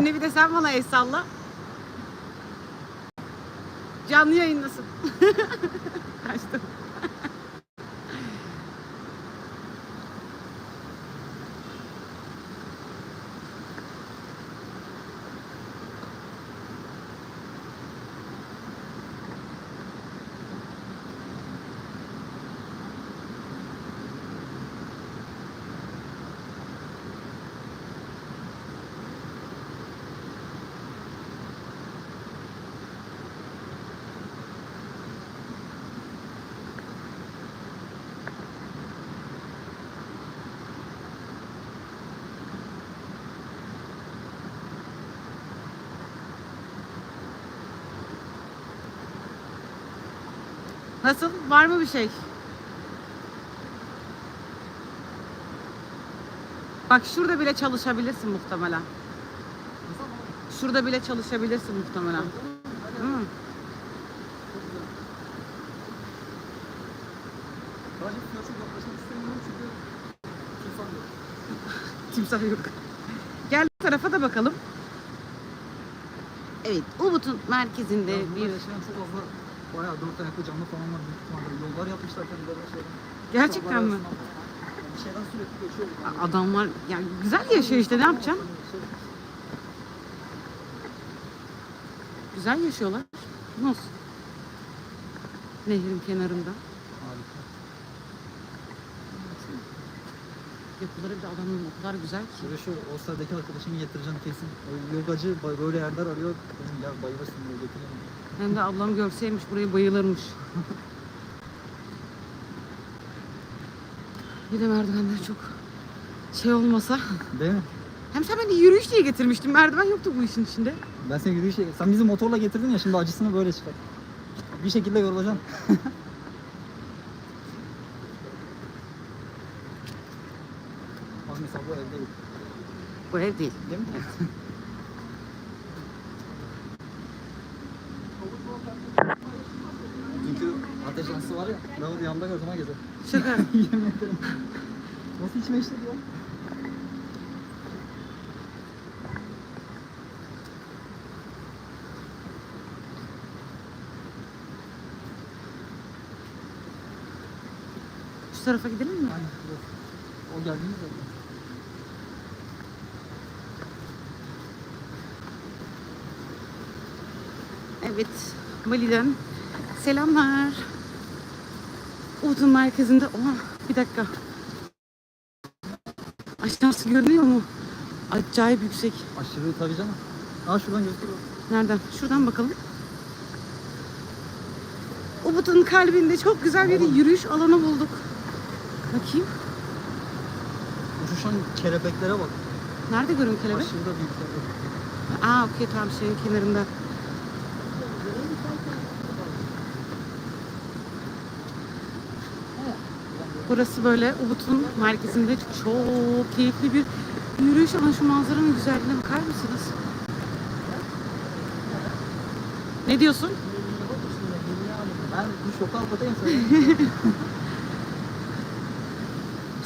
Şimdi bir de sen bana el salla. Canlı yayındasın. Kaçtım. Nasıl? Var mı bir şey? Bak şurada bile çalışabilirsin muhtemelen. Şurada bile çalışabilirsin muhtemelen. Değil mi? İnsan yok. Timsah yok. Gel bu tarafa da bakalım. Evet, Ubud'un merkezinde bir... çok bayağı dört ayaklı canlı falan var büyük ihtimalle. Yollar yapmışlar kendilerine şeyden. Gerçekten mi? Bir şeyden sürekli geçiyor. A- Adamlar yani güzel yaşıyor işte ne yapacaksın? Güzel yaşıyorlar. Nasıl? Nehrin kenarında. Yapıları bir de adamın o kadar güzel ki. Şöyle şu Oscar'daki arkadaşımı getireceğim kesin. O Yogacı böyle yerler arıyor. Dedim ya bayılırsın diye getireyim. Hem de ablam görseymiş burayı bayılırmış. bir de merdivenler çok şey olmasa. Değil mi? Hem sen beni yürüyüş diye getirmiştin. Merdiven yoktu bu işin içinde. Ben seni yürüyüşe... Sen bizi motorla getirdin ya şimdi acısını böyle çıkar. Bir şekilde yorulacaksın. Bu evde yok. Bu ev değil. Değil mi? Ateş yansı var ya, ben onu yanında gördüm ha gece. Şaka. Yemin ederim. Nasıl içime işledi ya? Şu tarafa gidelim mi? Aynen. O geldiğimiz zaman. Evet. Bali'den selamlar. Udun merkezinde. Oha bir dakika. Aşağısı görünüyor mu? Acayip yüksek. Aşırı tabii canım. Aa şuradan gözüküyor. Nereden? Şuradan bakalım. Ubud'un kalbinde çok güzel bir yürüyüş alanı bulduk. Bakayım. Uçuşan kelebeklere bak. Nerede görün kelebek? Aşırı da büyükler. Aa okey tamam şeyin kenarında. Burası böyle Ubud'un merkezinde çok keyifli bir yürüyüş ama şu manzaranın güzelliğine bakar mısınız? Ne diyorsun? Ben bu şoka sana.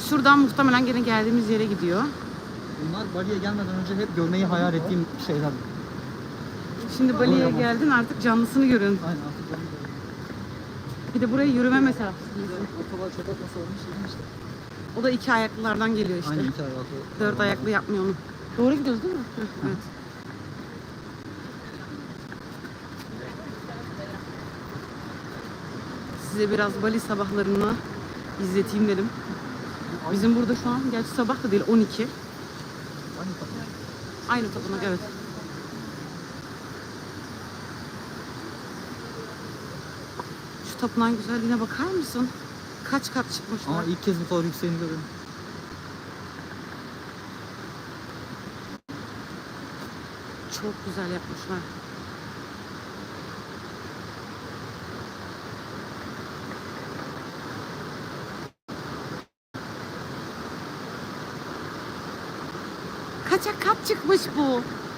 Şuradan muhtemelen gene geldiğimiz yere gidiyor. Bunlar Bali'ye gelmeden önce hep görmeyi hayal ettiğim şeyler. Şimdi Bali'ye geldin artık canlısını görün. Aynen artık. Bir de buraya yürüme mesafesi. Otolar çöp atması olmuş işte. O da iki ayaklılardan geliyor işte. Aynen iki ayaklı. Dört ayaklı yapmıyor onu. Doğru gidiyoruz değil mi? Heh, evet. Size biraz Bali sabahlarını izleteyim dedim. Bizim burada şu an, gerçi sabah da değil 12. Aynı tapınak. Aynı tapınak evet. Şu tapınağın güzelliğine bakar mısın? Kaç kat çıkmışlar. Ama ilk kez bu kadar yükseğini görüyorum. Çok güzel yapmışlar. Kaça kat çıkmış bu?